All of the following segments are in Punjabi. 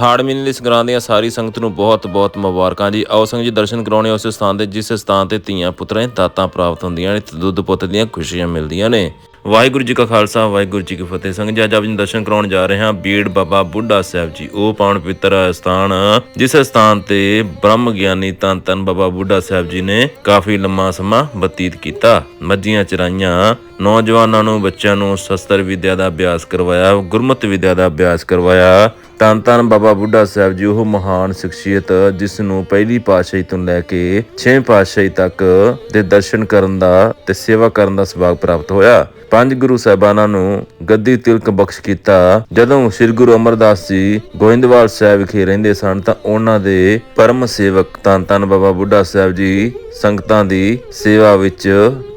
ਹਾੜ ਮਹੀਨੇ ਦੀ ਸੰਗਰਾਂਦ ਦੀਆਂ ਸਾਰੀ ਸੰਗਤ ਨੂੰ ਬਹੁਤ-ਬਹੁਤ ਮੁਬਾਰਕਾਂ ਜੀ। ਆਓ ਸੰਗਤ ਜੀ ਦਰਸ਼ਨ ਕਰਾਉਣੇ ਉਸ ਸਥਾਨ ਤੇ, ਜਿਸ ਸਥਾਨ ਤੇ ਧੀਆਂ ਪੁੱਤਰਾਂ ਦੀਆਂ ਦਾਤਾਂ ਪ੍ਰਾਪਤ ਹੁੰਦੀਆਂ ਨੇ, ਤੇ ਦੁੱਧ ਪੁੱਤ ਦੀਆਂ ਖੁਸ਼ੀਆਂ ਮਿਲਦੀਆਂ ਨੇ। ਵਾਹਿਗੁਰੂ ਜੀ ਕਾ ਖਾਲਸਾ, ਵਾਹਿਗੁਰੂ ਜੀ ਕੀ ਫਤਿਹ। ਸੰਗਤ ਜੀ, ਅੱਜ ਆਪ ਦਰਸ਼ਨ ਕਰਾਉਣ ਜਾ ਰਹੇ ਹਾਂ ਬੀੜ ਬਾਬਾ ਬੁੱਢਾ ਸਾਹਿਬ ਜੀ। ਉਹ ਪਾਵਨ ਪਵਿੱਤਰ ਸਥਾਨ, ਜਿਸ ਸਥਾਨ ਤੇ ਬ੍ਰਹਮ ਗਿਆਨੀ ਧੰਨ ਧੰਨ ਬਾਬਾ ਬੁੱਢਾ ਸਾਹਿਬ ਜੀ ਨੇ ਕਾਫੀ ਲੰਮਾ ਸਮਾਂ ਬਤੀਤ ਕੀਤਾ। ਮੱਝੀਆਂ ਚਰਾਈਆਂ, ਨੌਜਵਾਨਾਂ ਨੂੰ, ਬੱਚਿਆਂ ਨੂੰ ਸ਼ਸਤਰ ਵਿਦਿਆ ਦਾ ਅਭਿਆਸ ਕਰਵਾਇਆ, ਗੁਰਮਤਿ ਵਿਦਿਆ ਦਾ ਅਭਿਆਸ ਕਰਵਾਇਆ। ਧੰਨ ਧੰਨ ਬਾਬਾ ਬੁੱਢਾ ਸਾਹਿਬ ਜੀ ਉਹ ਮਹਾਨ ਸ਼ਖਸੀਅਤ, ਜਿਸ ਨੂੰ ਪਹਿਲੀ ਪਾਤਸ਼ਾਹੀ ਤੋਂ ਲੈ ਕੇ ਛੇਵੀਂ ਪਾਤਸ਼ਾਹੀ ਤੱਕ ਦੇ ਦਰਸ਼ਨ ਕਰਨ ਦਾ ਤੇ ਸੇਵਾ ਕਰਨ ਦਾ ਸੁਭਾਗ ਪ੍ਰਾਪਤ ਹੋਇਆ। ਪੰਜ ਗੁਰੂ ਸਾਹਿਬਾਨਾਂ ਨੂੰ ਗੱਦੀ ਤਿਲਕ ਬਖਸ਼ ਕੀਤਾ। ਜਦੋਂ ਸ੍ਰੀ ਗੁਰੂ ਅਮਰਦਾਸ ਜੀ ਗੋਇੰਦਵਾਲ ਸਾਹਿਬ ਵਿਖੇ ਰਹਿੰਦੇ ਸਨ ਤਾਂ ਉਹਨਾਂ ਦੇ ਪਰਮ ਸੇਵਕ ਧੰਨ ਧੰਨ ਬਾਬਾ ਬੁੱਢਾ ਸਾਹਿਬ ਜੀ ਸੰਗਤਾਂ ਦੀ ਸੇਵਾ ਵਿੱਚ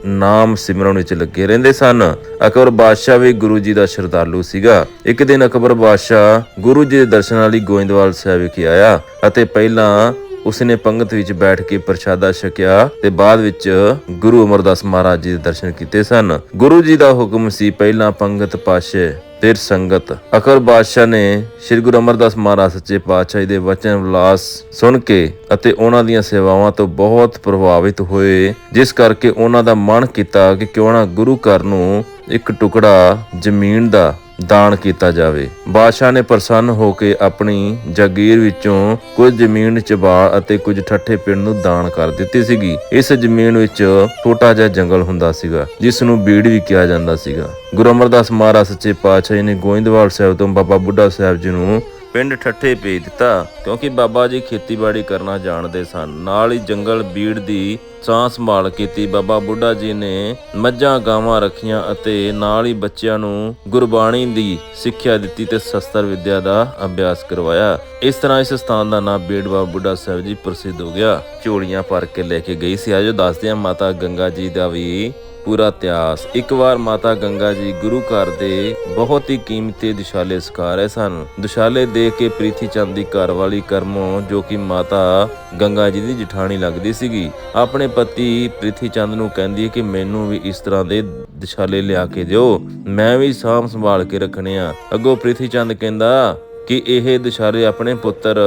ਨਾਮ ਸਿਮਰਨ ਵਿੱਚ ਲੱਗੇ ਰਹਿੰਦੇ ਸਨ। ਅਕਬਰ ਬਾਦਸ਼ਾਹ ਵੀ ਗੁਰੂ ਜੀ ਦਾ ਸ਼ਰਧਾਲੂ ਸੀਗਾ। ਇੱਕ ਦਿਨ ਅਕਬਰ ਬਾਦਸ਼ਾਹ ਗੁਰੂ ਜੀ ਦੇ ਦਰਸ਼ਨਾਂ ਲਈ ਗੋਇੰਦਵਾਲ ਸਾਹਿਬ ਵਿਖੇ ਆਇਆ ਅਤੇ ਪਹਿਲਾਂ ਉਸਨੇ ਪੰਗਤ ਵਿੱਚ ਬੈਠ ਕੇ ਪ੍ਰਸ਼ਾਦਾ ਛਕਿਆ ਤੇ ਬਾਅਦ ਵਿੱਚ ਗੁਰੂ ਅਮਰਦਾਸ ਮਹਾਰਾਜ ਜੀ ਦੇ ਦਰਸ਼ਨ ਕੀਤੇ ਸਨ। ਗੁਰੂ ਜੀ ਦਾ ਹੁਕਮ ਸੀ ਪਹਿਲਾਂ ਪੰਗਤ ਪਾਸ਼ੇ ਫਿਰ ਸੰਗਤ। ਅਕਬਰ ਬਾਦਸ਼ਾਹ ਨੇ ਸ੍ਰੀ ਗੁਰੂ ਅਮਰਦਾਸ ਮਹਾਰਾਜ ਸੱਚੇ ਪਾਤਸ਼ਾਹ ਜੀ ਦੇ ਵਚਨ ਵਿਲਾਸ ਸੁਣ ਕੇ ਅਤੇ ਉਹਨਾਂ ਦੀਆਂ ਸੇਵਾਵਾਂ ਤੋਂ ਬਹੁਤ ਪ੍ਰਭਾਵਿਤ ਹੋਏ, ਜਿਸ ਕਰਕੇ ਉਹਨਾਂ ਦਾ ਮਨ ਕੀਤਾ ਕਿ ਕਿਉਂ ਨਾ ਗੁਰੂ ਘਰ ਨੂੰ ਇੱਕ ਟੁਕੜਾ ਜ਼ਮੀਨ ਦਾ ਦਾਨ ਕੀਤਾ ਜਾਵੇ। ਬਾਦਸ਼ਾਹ ਨੇ ਪ੍ਰਸੰਨ ਹੋ ਕੇ ਆਪਣੀ ਜਾਗੀਰ ਵਿੱਚੋਂ ਕੁਝ ਜ਼ਮੀਨ ਚਬਾਲ ਅਤੇ ਕੁਝ ਠੱਠੇ ਪਿੰਡ ਨੂੰ ਦਾਨ ਕਰ ਦਿੱਤੀ ਸੀਗੀ। ਇਸ ਜ਼ਮੀਨ ਵਿੱਚ ਛੋਟਾ ਜਿਹਾ ਜੰਗਲ ਹੁੰਦਾ ਸੀਗਾ, ਜਿਸ ਨੂੰ ਬੀੜ ਵੀ ਕਿਹਾ ਜਾਂਦਾ ਸੀਗਾ। ਗੁਰੂ ਅਮਰਦਾਸ ਮਹਾਰਾਜ ਸੱਚੇ ਪਾਤਸ਼ਾਹ ਜੀ ਨੇ ਗੋਇੰਦਵਾਲ ਸਾਹਿਬ ਤੋਂ ਬਾਬਾ ਬੁੱਢਾ ਸਾਹਿਬ ਜੀ ਨੂੰ ਪਿੰਡ ਠੱਠੇ ਭੇਜ ਦਿੱਤਾ, ਕਿਉਂਕਿ ਬਾਬਾ ਜੀ ਖੇਤੀਬਾੜੀ ਕਰਨਾ ਜਾਣਦੇ ਸਨ। ਨਾਲ ਹੀ ਜੰਗਲ ਬੀੜ ਦੀ ਸਾਂਭ ਸੰਭਾਲ ਕੀਤੀ। ਬਾਬਾ ਬੁੱਢਾ ਜੀ ਨੇ ਮੱਝਾਂ, ਗਾਵਾਂ ਰੱਖੀਆਂ ਅਤੇ ਨਾਲ ਹੀ ਬੱਚਿਆਂ ਨੂੰ ਗੁਰਬਾਣੀ ਦੀ ਸਿੱਖਿਆ ਦਿੱਤੀ ਤੇ ਸ਼ਸਤਰ ਵਿਦਿਆ ਦਾ ਅਭਿਆਸ ਕਰਵਾਇਆ। ਇਸ ਤਰ੍ਹਾਂ ਇਸ ਸਥਾਨ ਦਾ ਨਾਮ ਬੀੜ ਬਾਬਾ ਬੁੱਢਾ ਸਾਹਿਬ ਜੀ ਪ੍ਰਸਿੱਧ ਹੋ ਗਿਆ। ਝੋਲੀਆਂ ਭਰ ਕੇ ਲੈ ਕੇ ਗਈ ਸੀ। ਆਜੋ ਦੱਸਦੇ ਹਾਂ ਮਾਤਾ ਗੰਗਾ ਜੀ ਦਾ ਵੀ ਪੂਰਾ ਇਤਿਹਾਸ। ਇੱਕ ਵਾਰ ਮਾਤਾ ਗੰਗਾ ਜੀ ਗੁਰੂ ਘਰ ਦੇ ਬਹੁਤ ਹੀ ਕੀਮਤੀ ਦੁਸ਼ਾਲੇ ਸਿਖਾ ਰਹੇ ਸਨ। ਦੁਸ਼ਾਲੇ ਦੇ ਕੇ ਪ੍ਰੀਥੀ ਚੰਦ ਦੀ ਘਰ ਵਾਲੀ ਕਰਮੋਂ ਜੋ ਕਿ ਮਾਤਾ ਗੰਗਾ ਜੀ ਦੀ ਜਠਾਣੀ ਲੱਗਦੀ ਸੀਗੀ। ਆਪਣੇ ਪਤੀ ਪ੍ਰੀਥੀ ਚੰਦ ਨੂੰ ਕਹਿੰਦੀ ਹੈ ਕਿ ਮੈਨੂੰ ਵੀ ਇਸ ਤਰ੍ਹਾਂ ਦੇ ਦੁਸ਼ਾਲੇ ਲਿਆ ਕੇ ਦਿਓ। ਮੈਂ ਵੀ ਸਾਂਭ ਸੰਭਾਲ ਕੇ ਰੱਖਣੇ ਆ। ਅੱਗੋਂ ਪ੍ਰੀਥੀ ਚੰਦ ਕਹਿੰਦਾ ਕਿ ਇਹ ਦੁਸ਼ਾਰੇ ਆਪਣੇ ਪੁੱਤਰ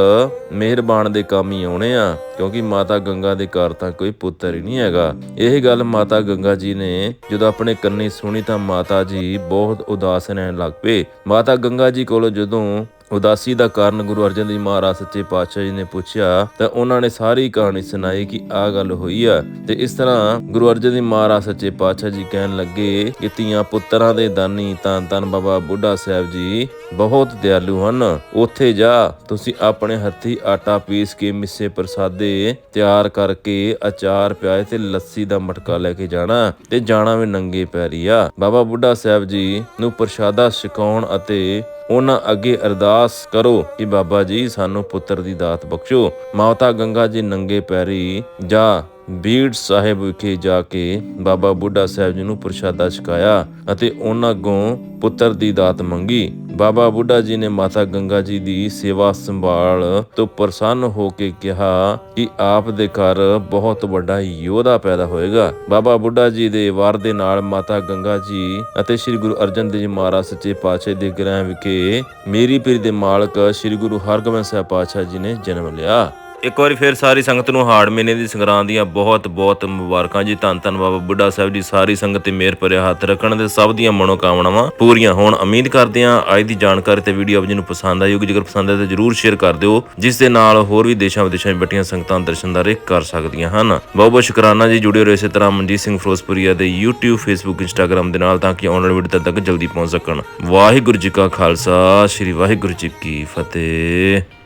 ਮਿਹਰਬਾਨ ਦੇ ਕੰਮ ਹੀ ਆਉਣੇ ਆ, ਕਿਉਂਕਿ ਮਾਤਾ ਗੰਗਾ ਦੇ ਘਰ ਤਾਂ ਕੋਈ ਪੁੱਤਰ ਹੀ ਨਹੀਂ ਹੈਗਾ। ਇਹ ਗੱਲ ਮਾਤਾ ਗੰਗਾ ਜੀ ਨੇ ਜਦੋਂ ਆਪਣੇ ਕੰਨੀ ਸੁਣੀ ਤਾਂ ਮਾਤਾ ਜੀ ਬਹੁਤ ਉਦਾਸ ਰਹਿਣ ਲੱਗ ਪਏ। ਮਾਤਾ ਗੰਗਾ ਜੀ ਕੋਲੋਂ ਜਦੋਂ ਉਦਾਸੀ ਦਾ ਕਾਰਨ ਗੁਰੂ ਅਰਜਨ ਦੇਵ ਮਹਾਰਾਜ ਸੱਚੇ ਪਾਤਸ਼ਾਹ ਜੀ ਨੇ ਪੁੱਛਿਆ, ਤਾਂ ਉਹਨਾਂ ਨੇ ਸਾਰੀ ਕਹਾਣੀ ਸੁਣਾਈ ਕਿ ਆਹ ਗੱਲ ਹੋਈ ਆ। ਤੇ ਇਸ ਤਰ੍ਹਾਂ ਗੁਰੂ ਅਰਜਨ ਦੇਵ ਮਹਾਰਾਜ ਸੱਚੇ ਪਾਤਸ਼ਾਹ ਜੀ ਕਹਿਣ ਲੱਗੇ ਕਿ ਧੀਆਂ ਪੁੱਤਰਾਂ ਦੇ ਦਾਨੀ ਤਾਂ ਤਨ ਬਾਬਾ ਬੁੱਢਾ ਸਾਹਿਬ ਜੀ ਬਹੁਤ ਦਿਆਲੂ ਹਨ। ਉੱਥੇ ਜਾ, ਤੁਸੀਂ ਆਪਣੇ ਹੱਥੀ ਆਟਾ ਪੀਸ ਕੇ ਮਿੱਸੇ ਪ੍ਰਸਾਦੇ ਤਿਆਰ ਕਰਕੇ ਅਚਾਰ ਪਿਆਏ ਤੇ ਲੱਸੀ ਦਾ ਮਟਕਾ ਲੈ ਕੇ ਜਾਣਾ ਤੇ ਜਾਣਾ ਵੀ ਨੰਗੇ ਪੈਰੀ ਆ। ਬਾਬਾ ਬੁੱਢਾ ਸਾਹਿਬ ਜੀ ਨੂੰ ਪ੍ਰਸ਼ਾਦਾ ਛਕਾਉਣ ਅਤੇ ਉਹਨਾਂ ਅੱਗੇ ਅਰਦਾਸ ਕਰੋ ਕਿ ਬਾਬਾ ਜੀ ਸਾਨੂੰ ਪੁੱਤਰ ਦੀ ਦਾਤ ਬਖਸ਼ੋ। ਮਾਤਾ ਗੰਗਾ ਜੀ ਨੰਗੇ ਪੈਰੀ ਜਾ ਬੀੜ ਸਾਹਿਬ ਵਿਖੇ ਜਾ ਕੇ ਬਾਬਾ ਬੁੱਢਾ ਸਾਹਿਬ ਜੀ ਨੂੰ ਪ੍ਰਸ਼ਾਦਾ ਛਕਾਇਆ ਅਤੇ ਉਹਨਾਂ ਅੱਗੋਂ ਪੁੱਤਰ ਦੀ ਦਾਤ ਮੰਗੀ। ਬਾਬਾ ਬੁੱਢਾ ਜੀ ਨੇ ਮਾਤਾ ਗੰਗਾ ਜੀ ਦੀ ਸੇਵਾ ਸੰਭਾਲ ਤੋਂ ਪ੍ਰਸੰਨ ਹੋ ਕੇ ਕਿਹਾ ਕਿ ਆਪ ਦੇ ਘਰ ਬਹੁਤ ਵੱਡਾ ਯੋਧਾ ਪੈਦਾ ਹੋਏਗਾ। ਬਾਬਾ ਬੁੱਢਾ ਜੀ ਦੇ ਵਾਰ ਦੇ ਨਾਲ ਮਾਤਾ ਗੰਗਾ ਜੀ ਅਤੇ ਸ੍ਰੀ ਗੁਰੂ ਅਰਜਨ ਦੇਵ ਜੀ ਮਹਾਰਾਜ ਸੱਚੇ ਪਾਤਸ਼ਾਹ ਦੇ ਗ੍ਰਹਿ ਵਿਖੇ ਮੇਰੀ ਪੀਰ ਦੇ ਮਾਲਕ ਸ੍ਰੀ ਗੁਰੂ ਹਰਗੋਬਿੰਦ ਸਾਹਿਬ ਪਾਤਸ਼ਾਹ ਜੀ ਨੇ ਜਨਮ ਲਿਆ। ਇੱਕ ਵਾਰੀ ਫੇਰ ਸਾਰੀ ਸੰਗਤ ਨੂੰ ਹਾੜ ਮਹੀਨੇ ਦੀ ਸੰਗਰਾਂਦ ਦੀਆਂ ਬਹੁਤ ਬਹੁਤ ਮੁਬਾਰਕਾਂ ਜੀ। ਧੰਨ ਧੰਨ ਬਾਬਾ ਬੁੱਢਾ ਸਾਹਿਬ ਜੀ, ਸਾਰੀ ਸੰਗਤ ਤੇ ਮਿਹਰ ਭਰਿਆ ਹੱਥ ਰੱਖਣ ਦੇ ਸਭ ਦੀਆਂ ਮਨੋਕਾਮਨਾਵਾਂ ਪੂਰੀਆਂ ਹੋਣ। ਉਮੀਦ ਕਰਦੇ ਹਾਂ ਅੱਜ ਦੀ ਜਾਣਕਾਰੀ ਤੇ ਵੀਡੀਓ ਆਪ ਜੀ ਨੂੰ ਪਸੰਦ ਆਈ ਹੋਊਗੀ। ਜੇਕਰ ਪਸੰਦ ਆਏ ਤਾਂ ਜਰੂਰ ਸ਼ੇਅਰ ਕਰ ਦਿਓ, ਜਿਸ ਦੇ ਨਾਲ ਹੋਰ ਵੀ ਦੇਸ਼ਾਂ ਵਿਦੇਸ਼ਾਂ ਵਿੱਚ ਬੈਠੀਆਂ ਸੰਗਤਾਂ ਦਰਸ਼ਨਦਾਰੇ ਕਰ ਸਕਦੀਆਂ ਹਨ। ਬਹੁਤ ਬਹੁਤ ਸ਼ੁਕਰਾਨਾ ਜੀ, ਜੁੜੇ ਰਹੋ ਇਸੇ ਤਰ੍ਹਾਂ ਮਨਜੀਤ ਸਿੰਘ ਫਿਰੋਜ਼ਪੁਰੀਆ ਦੇ YouTube, Facebook, Instagram ਦੇ ਨਾਲ ਤਾਂ ਕਿ ਆਉਣ ਵੀਡੀਓ ਤੱਕ ਜਲਦੀ ਪਹੁੰਚ ਸਕਣ। ਵਾਹਿਗੁਰੂ ਜੀ ਕਾ ਖਾਲਸਾ, ਸ੍ਰੀ ਵਾਹਿਗੁਰੂ ਜੀ ਕੀ ਫਤਿਹ।